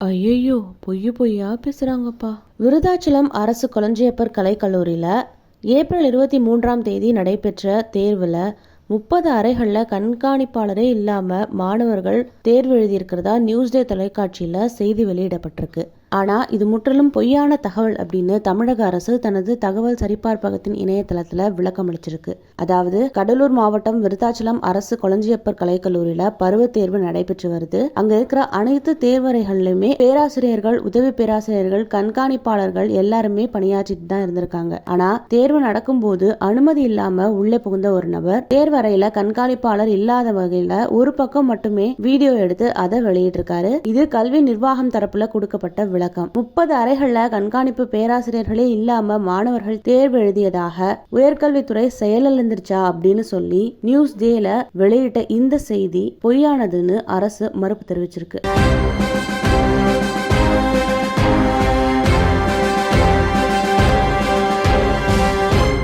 ஐயையோ பொய் பொய்யா பேசுகிறாங்கப்பா விருதாச்சலம் அரசு கொளஞ்சியப்பர் கலைக்கல்லூரியில் ஏப்ரல் இருபத்தி மூன்றாம் தேதி நடைபெற்ற தேர்வில் முப்பது அறைகளில் கண்காணிப்பாளரே இல்லாமல் மாணவர்கள் தேர்வு எழுதியிருக்கிறதா நியூஸ்டே தொலைக்காட்சியில் செய்தி வெளியிடப்பட்டிருக்கு. ஆனால் இது முற்றிலும் பொய்யான தகவல் அப்படின்னு தமிழக அரசு தனது தகவல் சரிபார்ப்பகத்தின் இணையதளத்தில் விளக்கம் அளிச்சிருக்கு. அதாவது கடலூர் மாவட்டம் விருத்தாச்சலம் அரசு கொளஞ்சியப்பர் கலைக்கல்லூரியில் பருவத் தேர்வு நடைபெற்று வருது. அங்க இருக்கிற அனைத்து தேர்வறைகளிலுமே பேராசிரியர்கள் உதவி பேராசிரியர்கள் கண்காணிப்பாளர்கள் எல்லாருமே பணியாற்றிட்டு தான் இருந்திருக்காங்க. ஆனா தேர்வு நடக்கும்போது அனுமதி இல்லாம உள்ளே புகுந்த ஒரு நபர் தேர்வறையில கண்காணிப்பாளர் இல்லாத வகையில ஒரு பக்கம் மட்டுமே வீடியோ எடுத்து அதை வெளியிட்டிருக்காரு. இது கல்வி நிர்வாகம் தரப்புல கொடுக்கப்பட்ட விளக்கம். முப்பது அறைகள்ல கண்காணிப்பு பேராசிரியர்களே இல்லாம மாணவர்கள் தேர்வு எழுதியதாக உயர்கல்வித்துறை செயலிழந்துருச்சா அப்படின்னு சொல்லி நியூஸ் டேல வெளியிட்ட இந்த செய்தி பொய்யானதுன்னு அரசு மறுப்பு தெரிவிச்சிருக்கு.